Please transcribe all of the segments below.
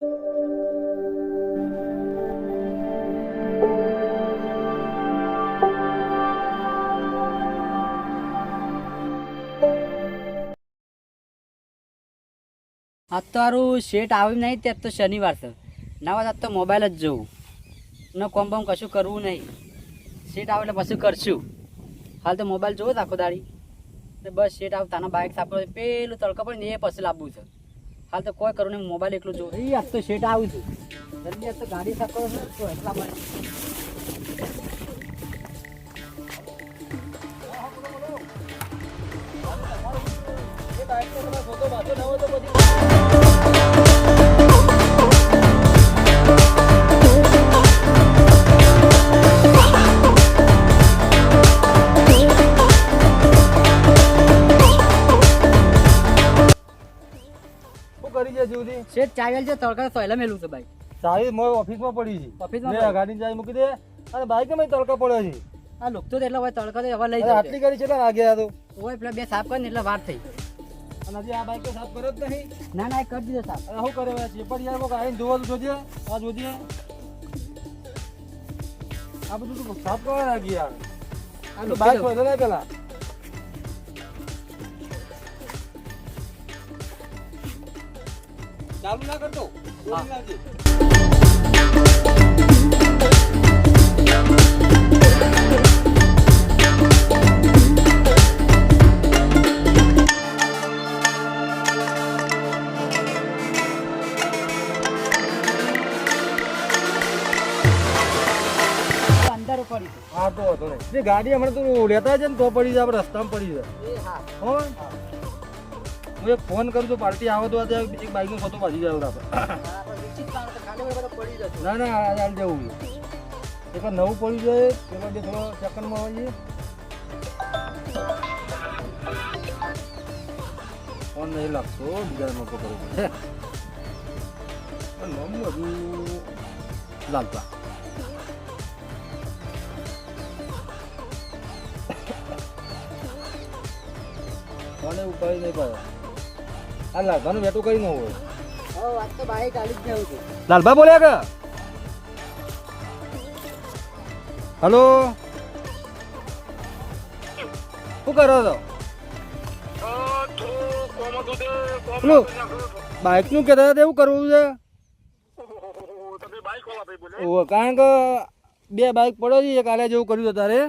આજ તો હારું શેઠ આવ્યું નહીં ત્યાં તો શનિવાર છે ના વાત આજ તો મોબાઈલ જ જોઉં ન કોમ બમ કશું કરવું નહીં શેઠ આવે એટલે પછી કરશું હાલ તો મોબાઈલ જોવો જ આખો દાડી એટલે બસ શેઠ આવ તાના બાઇક સાફ કરો પેલું તડકા પડે ને એ પછી લાવવું છે હાલ તો કોઈ કરું નહીં મોબાઈલ એકલું જોઉં એ આજ તો શેઠ આવું છું. જલ્દી આજ તો ગાડી સાફ કરો છો તો એટલા માટે. શું શેઠ ચાવેલ છે તડકા તો મેલું છે બાઈક ચાવી મોય ઓફિસમાં પડી છે. ઓફિસમાં મેં? ગાડીની ચાવી મૂકી દે. અને બાઈકમાં તડકા પડ્યો છે? આ લુકતો તો એટલા હોય તડકા તો હવે લઈ જાય આટલી ગાડી કેટલા આ તો? ઓય પેલા બે સાફ કરીને એટલે વાર થઈ. અને હજી આ બાઈક તો સાફ કર્યો જ નહીં. ના ના કરી દીધો સાફ. શું કરે છે પણ યાર કોક આવીને જોવા જોજે. આ જોજે. આ બધું તું સાફ કરવા લાગી યાર. આ તો બાઈક ને પેલા. ચાલુ ના કરતો હા. તો જે ગાડી હમણાં તું લેતા છે ને તો પડી જાય આપણે રસ્તામાં પડી જાય. એ હા. હો હું એક ફોન કરું છું પાર્ટી આવે તો આજે એક બાઈક નો ફોટો પાછી જાય તો ના ના આજે જવું એક નવું પડ્યું જોઈએ પેલો જે થોડો સેકન્ડમાં હોય છે ફોન નહીં લાગતો બીજા નોટો કરવો પડે નામ હજુ લાગતા ફોને ઉપાડી નહીં પાડ્યો? આ લાલભાનું વેટું કરી ન હોય? હવે વાત તો બાઈક આલી જ જવું છે. લાલભા બોલ્યા કે? હલો? શું કરો છો? પેલું બાઇકનું કહેતા હતા એવું કરવું છે? ઓહો, કારણ કે બે બાઇક પડો છે એક આલે જેવું કર્યું હતું તારે.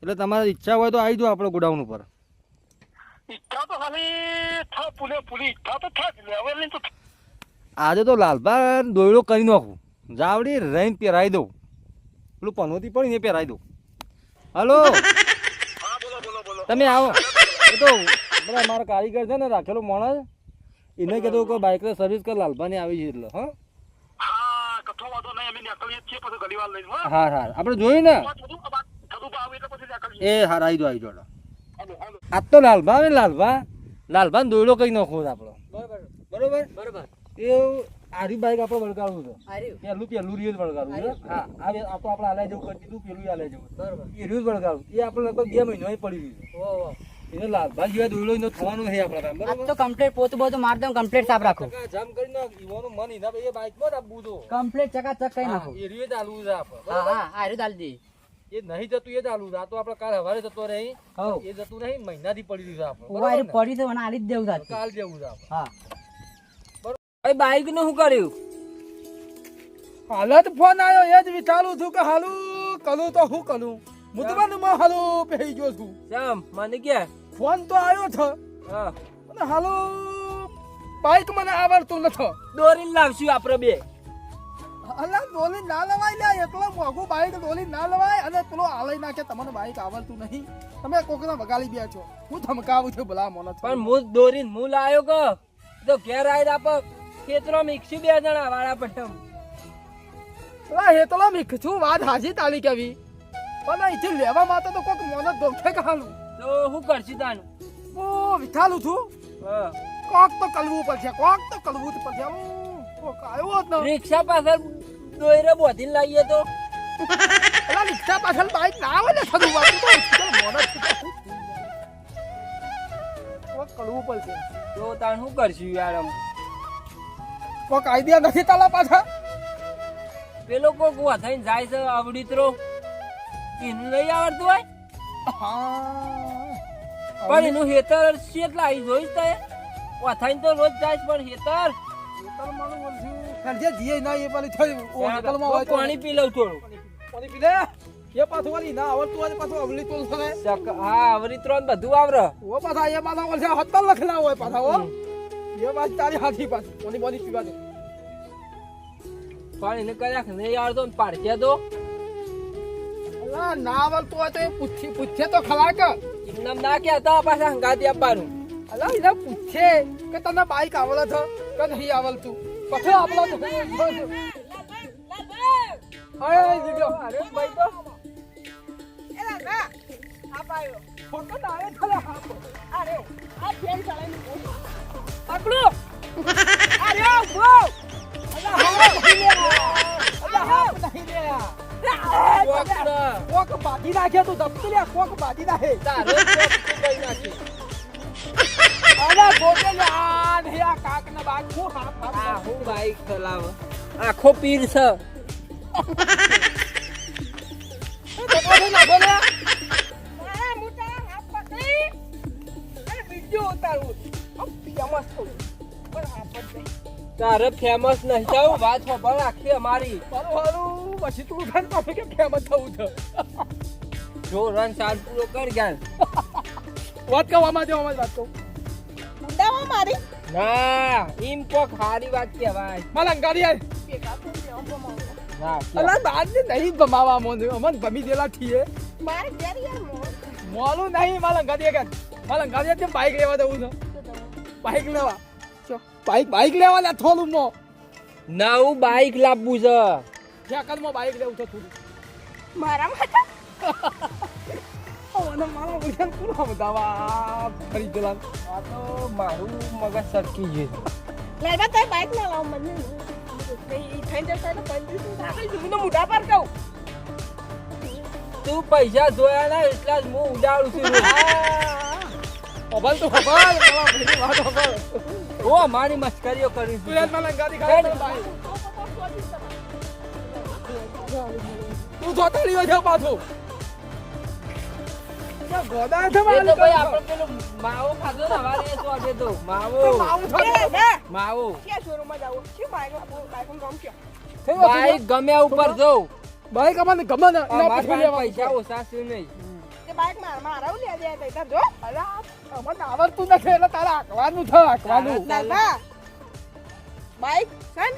એટલે તમારી ઈચ્છા હોય તો આવી જાઓ આપણે ગોડાઉન ઉપર. ઈચ્છા તો ખાલી થા પુલે પુલી ઈચ્છા તો થા જ લે તો આજે તો લાલભા દોયડો કરી નાખું. જાવડી રહીને પહેરાવી દઉં. પેલું પનોતી પડી ને પહેરાવી દઉં. હલો? હા બોલો બોલો બોલો. તમે આવો. એ તો બધા મારા કારીગર છે ને રાખેલો માણસ. એને કીધું કે બાઇક સર્વિસ કર લાલભાની આવી છે એટલે હા? હા હા? હા હા આપણે જોયું ને. એ હા આવી જો આવી જો હાલો તો લાલભા ને લાલભા. લાલભા દોયડો કઈ નાખવો છે આપણો. બરોબર? બરોબર. એવું એ આરી બાઈક આપણે વળગાડવું છે. પેલું પેલું રીત વળગાડવું છે. હા. આ બે- આપણે આલે જવું કરી દીધું પેલું આલે જવું. બરોબર. એ રીત વળગાડવું. એ આપણે લગભગ બે મહિનો પડી ગયું એને લાલભા જેવા દોયડો એનો થવાનું છે આપણે બરોબર? તો કમ્પ્લીટ પોતું બધું માર દઉં કમ્પ્લીટ સાફ રાખો. જામ કરી નાખ. ઈવાનું મન એના એ બાઇકમાં જ આપવું તો કમ્પ્લીટ ચકાચક કઈ નાખો. એ રીત ચાલવું છે આપણે હા હા આ આર્યું દાલ દી. એ નહીં જતું એ ચાલુ રાતો આપણે કાલ હવારે જતો રહી. એ જતું નહીં મહિનાથી પડી દીધું આપણે? પડી તો મને આલી જ દેવું કાલ જેવું છે આપણે. હા. બાઈકનું શું કર્યું? હાલત ફોન આવ્યો એ જ વિચારું છું કે હાલું કરું તો શું કરું માં હાલું પહેરી ગયો છું. શ્યામ મને કે ફોન તો આવ્યો છે. હા. અને હાલું બાઈક મને આવડતું નથી. દોરી લાવશું આપડે બે. અલા ડોલી ના લવાય લે એટલો મોંઘું બાઈક ડોલી ના લવાય અને પેલો આલઈ નાખે તમને બાઈક આવડતું નહીં. તમે કોકના વગાડી બે છો. હું ધમકાવું છું ભલા મને પણ હું દોરીને હું લાયો કે? તો ઘેર આવીને આપ ખેતરો મિક્સી બે જણા વાળા પઠમ પેલા હેતલો છું વાત હાજી તાલી કેવી? પણ અહીંથી લેવા માટે તો કોક મોને ધોખે તો શું કરશું તાનું? હું વિચારું છું? હા. કોક તો કલવું પડશે કોક તો કલવું પડશે. હું રિક્ષા પાછળ દોયરે બોધી લાવીએ તો. પેલા રિક્ષા પાછળ બાઈક ના આવે ને થતું વાતું તો કલવું પડશે. તો તાણ શું કરશું યાર આમ? કોક આઈડિયા નથી તાલા પાછા? પેલો કોક થઈને જાય છે આવડીતરો. એનું નહીં આવડતું હોય? હા. પણ એનું હેતર કેટલા આવી જોઈશ તે વાથાઈને તો રોજ જાય પણ હેતર? જે જીએ ના એ પેલી થઈ હોટલમાં હોય તો પાણી પી લઉં થોડું. પાણી પી લે. એ પાછું વાળી ના આવડતું હોય પાછું અવલી તો કરે હા આવડીતરો ને બધું આવરે ઓ પાછા એ પાછા બોલશે હોટલ લખેલા હોય પાછા હો. એ પાછી તારી હાથી પાછી. પાણી પાણી પીવા દે. પણ એને કર્યા તો અલા, ના આવડતું હોય તો એ પૂછી પૂછે તો ખરા કે. એમનામ ના કહેતા પાછા હંગાતી આપવાનું. અલા એને પૂછે કે તને બાઈક આવડે છે? કે નહીં પછી આપડે તો અરે જીગો અરે ભાઈ તો. ફોટો ના આવે થલે હાથ ચોકડા. કોક બાજી નાખે તું દબકી લે કોક બાજી નાખે. તારે નાખી. અરે આ આ હું બાઈક ચલાવે. આખો પીર છે. તારે ફેમસ નહીં થવું વાત ખબર રાખી અમારી. પછી તું ખાન પાછું કેમ ફેમસ થવું છે? જો રન ચાર પૂરો કર ગયા વાત કહો આમાં જો આમાં વાત કહું ના એમ કોક સારી વાત કહેવાય. મારા અંગારી આય. ના અલા બાદ ને નહીં ગમાવા મોન અમન ભમી દેલા થીએ મોલું નહીં મારા અંગારી કે મારા અંગારી તે બાઈક લેવા દઉં છું? બાઈક લેવા. ચો બાઈક બાઈક લેવા લે થોડું મો. નવું બાઈક લાવવું છે. જ્યાં કદમાં બાઈક લેવું છે થોડું. મારા માટે અને મારા ઉડ્યા પૂરા બતાવા ફરી ગયેલા આ તો મારું મગજ સરકી ગયું લાઈબા તારી બાઈક ના લાવ મને કઈ થઈ જશે તો પંચવીસ જૂનો મુઢા પર કહું. તું પૈસા જોયા ના એટલા જ હું ઉડાડું છું. ખબર તો ખબર? મારા ભાઈની વાત ખબર. ઓ અમારી મસ્કરીઓ કરી તું યાર મારા ખાય બાઈક તું જોતા રહ્યો છે પાછું. ગોદા છે તો ભાઈ આપણે પેલો માવો ખાધો ને હવારે તો માવો. આવું બાઈક બાઈક કામ કે બાઈક ગમે ઉપર જવું બાઈક અમને ગમે ને એના અમારા પછી પૈસા ઓછા છે નહીં. તે બાઈક માર મારા લે દે તઈ જો. અલા, અમને આવડતું નથી એટલે તારે આંકવાનું છે આંકવાનું લાલબા બાઈક સન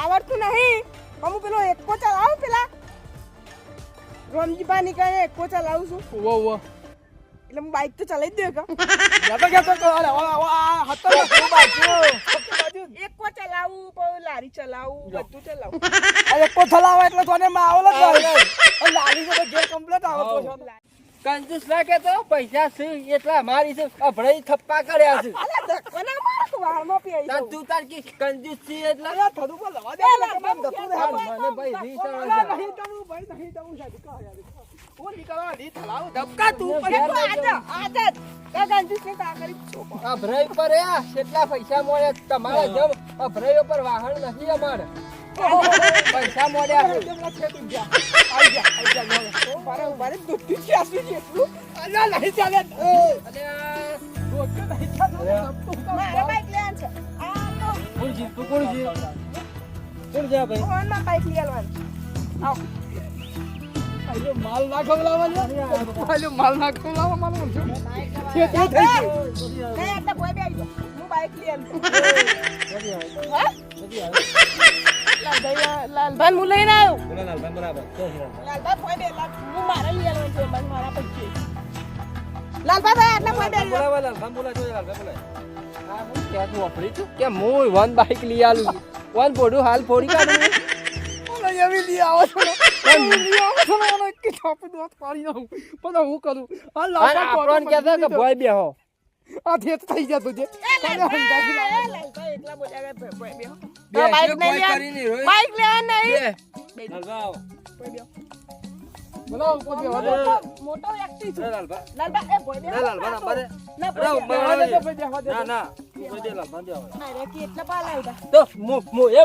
આવડતું નહીં. પણ હું પેલો એકો ચલાવું પેલા રોમજીબા નીકળે એકો ચલાવું છું. વો વો એટલે હું બાઇક તો ચલાવી દે કે જતો જતો તો અરે હતો તું એકો ચલાવું પછી લારી ચલાવું બધું ચલાવું. અરે એકો ચલાવો એટલે તને માં આવલે જ નહીં લારી તો જે કમ્પ્લીટ આવતો છે કંજુસ ના કેતો પૈસા છે એટલા મારી છે અભળાઈ થપ્પા કર્યા છે. અલા ધક્કો ના માર. કે વાળમાં પેઈ તાર તું તાર કે કંજૂસ છે એટલે? અલા થોડું પર લવા દે. રહે. મને ભાઈ નહીં જવું ભાઈ નહીં જવું છે દીકરા યાર. હું નીકળવા લી થલાવું ધબકા તું એ પણ તો આજ આજ. જ કા ગાંધી છે કા કરી છો. અભરાઈ પર એ કેટલા પૈસા મળ્યા તમારા જેમ અભરાઈ પર વાહન નથી અમારે. પૈસા મળ્યા છે. તું જા. આઈ જા, આઈ જા, જા. મારા મારે દુઃખી છે આસુ છે એટલું. અલા, નહીં ચાલે. આ દોસ્તો નહીં ચાલે. મારા છે આ તો કોણ છે તું કોણ છે કોણ છે ભાઈ ફોનમાં બાઈક લેવાનું આવ આયો માલ નાખો લાવવા આયો માલ નાખો લાવવા માલ છે છે તે થઈ ગયું નહીં કોઈ બે આવી. હું બાઈક લેવાનું હા લાલભાઈ લાલભાઈ હું લઈને આવ્યો લાલભાન કોઈ બે લાલ હું મારે લેવાનું છે મારા પૈસે લાલભાઈ ભાઈ આટલા કોઈ બે આવ્યો હા, હું વાપરી છું? કે હું વન બાઈક લઈ આલું વન ફોડું હાલ ફોડી કાઢું ઓલો એવી લઈ આવો છો પણ બાઈક લેવાનું નહીં બે. વાદે. મોટો વ્યક્તિ છું. એ ના, બારે. ના ના તો મો મો એ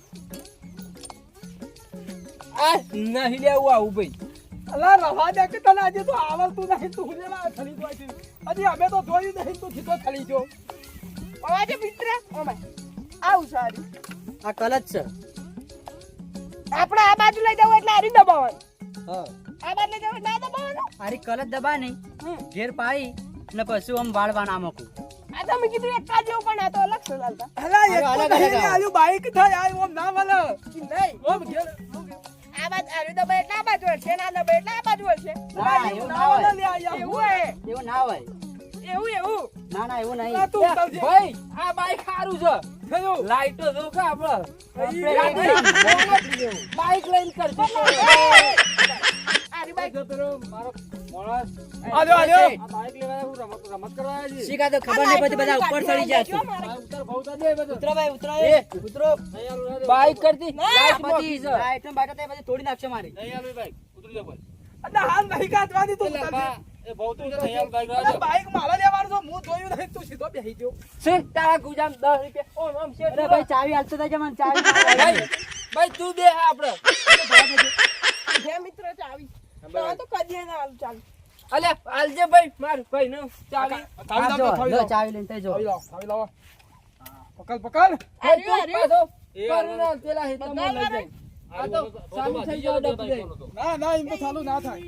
આ નહીં લેવું આવું ભાઈ. અલા રવા દે કે તને આજે તો આવડતું નહીં તું થલી છે હજી અમે તો જોયું નહીં તું સીધો થલી ગયો અવાજે મિત્ર? ઓમાય આવું સારી આ કલ છે. આપણે આ બાજુ લઈ જવું એટલે આરી દબાવવાનું. હા. આ બાજુ લઈ જવું ના દબાવવાનું? આરી કલ જ દબા નહીં. ઘેર પાઈ ને પછી આમ વાળવા ના મૂકું. આ તો મેં કીધું એક કાજ જેવું પણ આ તો અલગ છે લાલબા અલા એક તો નહીં અલગ. બાઈક થાય આ ઓમ ના વલે નહીં. ઓમ ઘેર. બાજુ આરી દબાય એટલે આ બાજુ હશે ના દબાય એટલે આ બાજુ હશે. એવું ના હોય. એવું ના હોય. એવું એવું. ના ના એવું નહીં. તું ભાઈ આ બાઈક સારું છે. થયું. લાઈટો જો કે આપણે? આપણે બાઈક લઈને કરશું મારો લેવા હું રમત રમત કરવા આવ્યા છીએ. શીખા તો ખબર નહીં પડતી બધા ઉપર ચડી જાય છે આ ભાવ ઉતાર બધું. ઉતરો ભાઈ ઉતરો એ ઉતરો નહીં આલું, રહેવા દે. બાઈક કરતી લાઈટ પછી છે રાઈટ ને બાઈટ પછી તોડી નાખશે મારી નહીં આલું બાઈક. ઉતરી જા ભાઈ. અલા હાલ નહીં કાઢવાની તું એટલે ઉતારજે. બા, એ ભાવ તો નહીં આલું બાઈક અલા રહેવા મારા લેવાનું છે હું જોયું નહીં તું સીધો બેહી ગયો છે તારા ગુજામ 10 રૂપિયા ઓમ ઓમ છે અરે ભાઈ ચાવી હાલતો થાય છે મને ચાવી ભાઈ ભાઈ તું દે આપણે જે મિત્ર ચાવી તો તો કદી ના આલું ચાલુ. અલે આલજે ભાઈ માર ભાઈ નો ચાવી. થાવી લો, ચાવી લઈને તઈ જો. થાવી લાવ થાવી લાવ. પકડ પકડ. આર્યું, આર્યું. કરુણા પેલા હેતમાં લઈ જાય. આ તો ચાલુ થઈ જાવ ડબ દે ના ના એમ તો ચાલુ ના થાય.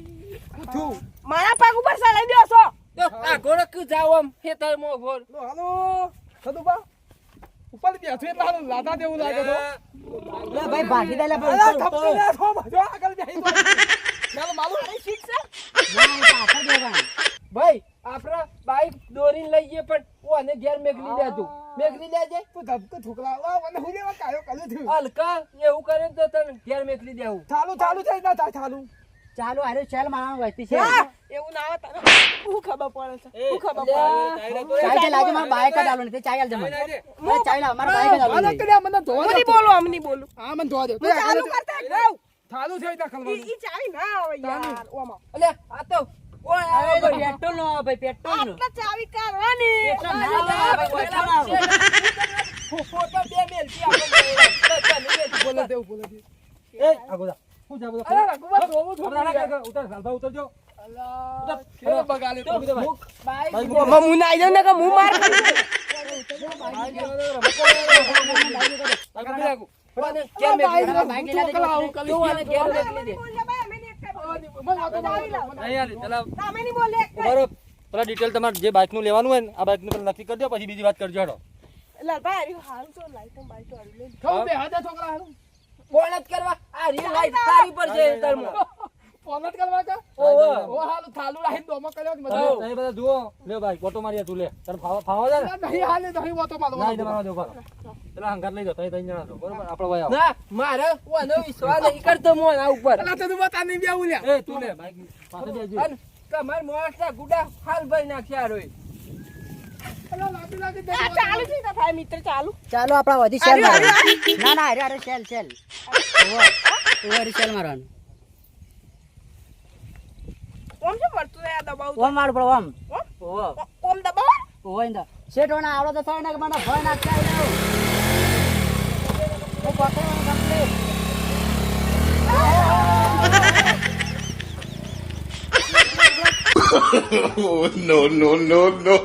તું મારા પગ ઉપર ચડાઈ દો છો. તો આ ગોળક જાવ આમ ખેતરમાં ઘોર લો હાલો. સદુબા ઉપર બેઠું એટલે હાલો લાતા દેવું લાગે તો. ભાઈ ભાગી દેલા લે. લે બાજુ આગળ બેહી તો ચાલો માલુમ શીખ છે. ના. ભાઈ આપણે બાઈક દોરીને લઈ જઈએ પણ ઓને ઘેર મેકલી દેજો. મેકલી દેજે. તું ધબકો ઠોકલા વા મને હું લેવા કાયો કાલે થયું હલકા એવું કરે ને તો તને ઘેર મેકલી દેવું. ચાલુ ચાલુ થઈ ના થાય ચાલુ ચાલુ અરે ચાલ મારવાનું વસ્તી છે. એવું ના આવે તને હું ખબર પડે છે? હું ખબર પડે ચાવી લાગે મારે બાઈક જ આલો ને તે ચાવી આલજે મને. અરે ચાવી લાવ મારે બાઈક જ નહીં. કલ્યા મને ધોવા હું દે આમ નહીં હા મને ધોવા દે. ચાલુ કરતા ચાલુ થઈ ના ઈ ચાવી ના આવે યાર. ઓમાં. અલે આ તો પેટ્રોલ નો ભાઈ પેટ્રોલ નો. ચાવી કાઢવાની. ફોટો બે બોલે બોલે દે. એ, અરે થોડું ઉતાર, સાલભા ઉતરજો. અલા. બાઈક કે હું માર. પેલા ડિટેલ તમારે જે બાઇકનું લેવાનું હોય ને આ બાઇકનું પેલા નક્કી કરજો પછી બીજી વાત કરજો હેડો. ફોન જ કરવા. આ રી લાઈટ સારી પર છે ફોન જ કરવા કા? ઓહો. ઓ હાલું ચાલુ રાખીને દોમો કર્યો મજા તમે બધા જુઓ. લે ભાઈ ઓટો મારી તું લે. તને ફાવા ફાવા છે ને? નહીં હાલે નહીં વાતો મારો ના એટલે મારવા દે ઊભા રહો. પેલા હંગાત લઈ જાઓ ત્રણ જણા છો. બરોબર? આપણે વયા ના મારે ઓનો વિશ્વાસ નહીં કરતો મોન આ ઉપર. અલા તને બતા નહીં બેવું લ્યા. એ તું લે બાઈક પાસે બેસજો. કમર મોટા ગુડા હાલ ભાઈ નાખ્યા રોય. દે ચાલુ થાય મિત્ર ચાલુ. ચાલો આપણા વધી શેલ ના ના અરે અરે શેલ શેલ. શેલ મારવાનું. ઓમ શું છે આ દબાવ ઓમ મારું પડો ઓમ. ઓમ? ઓમ. દબાવ? ઓવર ઇંદા શેઠ ઓના આવડો તો થાય ને કે મને ભય નાખતા આવ્યો હું પકડવાનું complete Oh, no, no, no, no.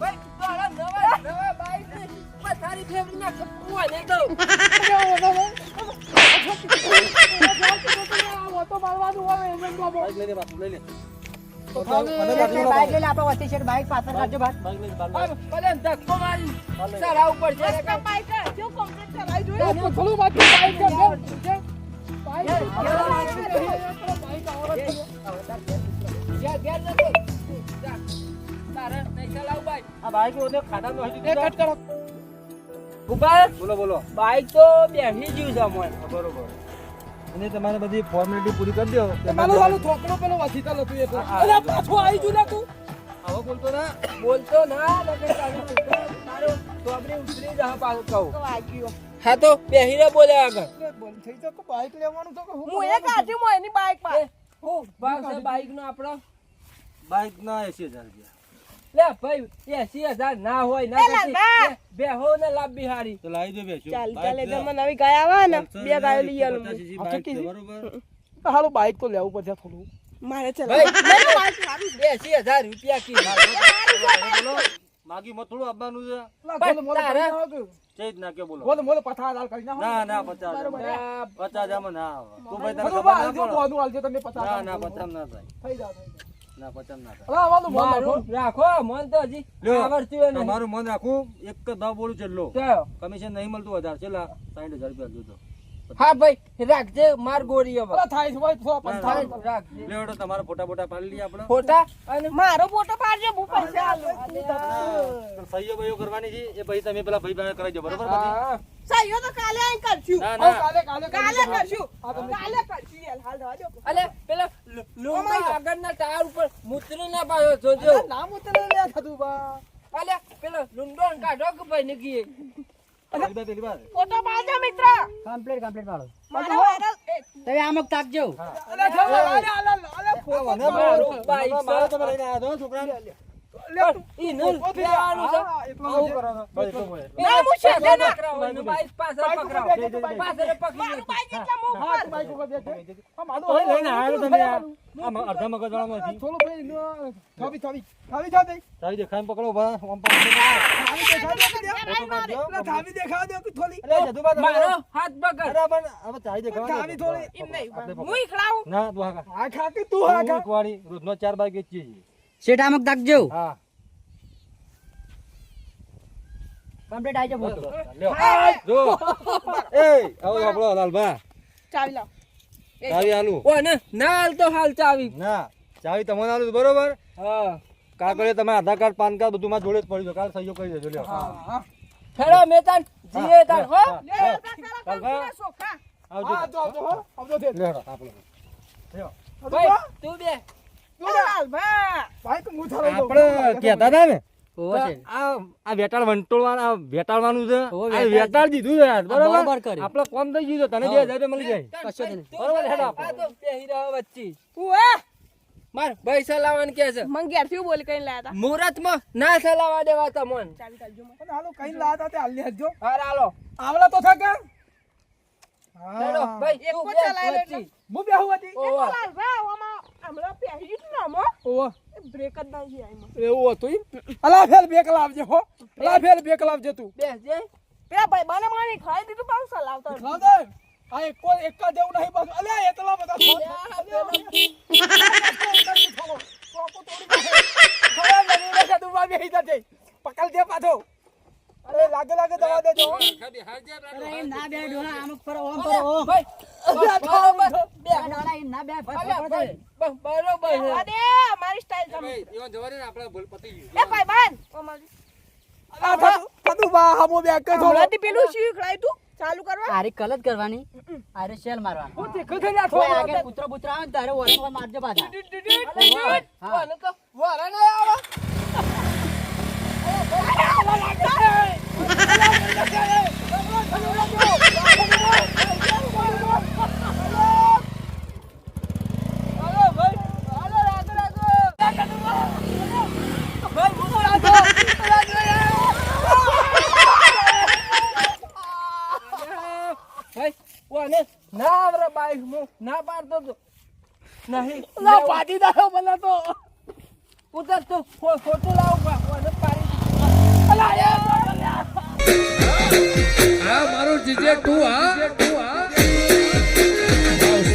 ભાઈ તારા નવા નવા બાઈક બાઈક લઈને આપણો વસ્તી પાછળ કાઢજો ભાઈ. ભલે ધક્કો મારી ઉપર છે. જો કમ્પ્લીટ જોઈએ થોડું છે, બાઈક તો બેસી ગયું છે બરોબર. અને તમારે બધી ફોર્મેલિટી પૂરી કરી દો. તમારો હાલું થોકડો પેલો વસીતા નતું એટલે અરે પાછો આવી ગયું ના તું. આવો બોલતો ના બોલતો ના લગે તો આપણે ઉતરી જા પાછું કહું. હા તો બેહીને બોલે આગળ. બોલ થઈ તો કે બાઈક લેવાનું તો કે હું હું એક આજી મો એની બાઈકમાં. હું બાઈક નો આપણો. બાઈક ના એસી હજાર રૂપિયા. લે ભાઈ એસી હજાર ના હોય ના એ લાલબા! કશી. બે. હો ને લાભ બિહારી તો લાવી દો બેસ્યો ચાલ ચાલે તો નવી ગાય આવે ને. બે ગાયો લઈ આલું બાઈક બરોબર. હાલું બાઈક તો લેવું પડશે થોડું. મારે ચાલ એસી હજાર રૂપિયા કી. માગી મત થોડું આપવાનું છે. ચેજ ના કે? બોલો. બોલો હાલ કરી ના ના પચાસ ના, પચાસ હજાર ના આવે. તું ભાઈ તને ખબર ના પડે. તમે પચાસ ના હાલ ના કરો. પચાસ ના થાય. થઈ જાઓ, થઈ જાઓ. ના મોન રાખો. તો હજી આવડતું તમારું મન રાખું. એક જ ભાવ બોલું છેલ્લો. કમિશન નહીં મળતું વધારે. છેલ્લા સાઠ હજાર રૂપિયા જોતો હા ભાઈ રાખજે માર ગોરી હવે. થાય છે ભાઈ, સો પણ થાય. રાખજે. લે હેડો તમારા ફોટા ફોટા પાડી લઈએ આપણે. ફોટા? અને મારો ફોટો પાડજો હું પૈસા આલો. સહીઓ ભાઈઓ કરવાની છે એ ભાઈ તમે પેલા ભાઈ ભાઈ કરાવી દો બરોબર પછી સહીઓ તો કાલે આઈ કરશું. ના ના. કાલે કાલે કાલે કરશું. કાલે કરશું. યાર હાલ દવા અલે પેલા લોમા આગળના ટાયર ઉપર મૂતરી ના પાયો જોજો. ના ઉતરે લે થતું બા અલે પેલો લુંડો કાઢો કે ભાઈ બાર. ફોટો પાડજો મિત્ર. કમ્પ્લીટ કમ્પ્લીટ પાડો. મારો વાયરલ તમે આમક તાકજો અલા, અલે અલે ફોટો બાઈક મારો તમે લઈને આવ્યા છો, છોકરા ઈ નલ છે આવું કરો. ના, બાઈક પાછળ પાછળ પકડી મારું બાઈક એટલે હા. આ મારું લઈને તમે આમ અડધા મગજ વાળામાં નથી. થોડું ભાઈ, નો, થાવી, થાવી. થાવી જાઓ તે. પકડો ઊભા. આમ પકડો. થાવી દેખાડો દે. થોડી. અરે, જદુભા, મારો હાથ પકડ અરે, પણ હવે ચાવી દેખાવા થાવી થોડી. એમ નહીં હું ઈખડાવું ના, તું હાકા. હા, ખા તું હા, ખા. રોજનો ચાર બાઈક છીએ. શેઠ તાકજો હા કમ્પ્લીટ આવી જાવ ફોટો જો. એ આવો આપણો લાલભા. ચાવી લાવ. ચાવી આલું. ઓ ને ના હાલ તો હાલ ચાવી. ના ચાવી તમને આલું બરોબર? હા. કાગળે તમે આધાર કાર્ડ પાન કાર્ડ બધું મારા જોડે જ પડી છે કાલ સહયોગ કરી દેજો લ્યો. હા, મેતાન જીએ તાન હો. હા, લ્યો. આવજો. આવજો, આવજો, હો. આવજો તે. લ્યો, આપણો. લ્યો. ભાઈ તું બે. લાલભા. બાઈક હું થાવી આપણે કહેતા હતા ને આ આ વેટાળ વંટોળવાનું વેટાળવાનું છે. વેટાળ. વેટાળ દીધું છે બરોબર? બરોબર કોમ થઈ ગયું તને બે હજાર મળી જાય. કશો બરોબર, હેડો આપણે. આ તો પહેરી રહ્યો વચ્ચે. માર ભાઈ સલાવન કે છે? મંગ ઘેરથી બોલી કઈ લાયા હતા મુહૂર્તમાં ના સલાવા દેવા તમોન. હાલો કઈ તે હાલી હટજો. હાર હાલો આવલા તો થા કે? હેડો હા. ભાઈ એક. હમણાં પહેરી જ નામો ઓવા. બ્રેક જ નહીં આઈમાં એવું હતું અલા ફેલ બેક લાવજે હો. અલા ફેર બેક લાવજે તું. બેસજે પેલા ભાઈ બને મારી ખાઈ દીધું પાછું સલાવતા લાવ દે આ એક એક જ નહીં બસ અલ્યા એટલા બધા થોડ. ખરા નદી ને કદુમાં બેહી જજે. પકડ દે પાછો અરે લાગે લાગે દવા દેજો હો. અરે એ ના બે ડોહા આમક ફરો ઓમ ફરો ઓમ બે આ ના બે ફરો અલ્યા, ફરો ભાઈ, બ- બરોબર અરે મારી સ્ટાઈલ તમે ઈવન જવા ને, આપણે બોલ પતી ગયું. એ ભાઈ બાન અમારી આ થતું થતું બા હામો બે કે થોડો પેલું શીખડાય તું? ચાલુ કરવા? આરી કલત કરવાની. આરે શેલ મારવાનું. હું થોડો કૂતરો આવે ને તારે ઓરમ ઓરમ મારજો પાછા. વારા નહીં આવે હાલો ભાઈ હાલો રાગો રાગો ભાઈ મુકો રાગો ભાઈ કોને ના આવરે બાઈક હું ના પાડતો તો નહીં લા પાટી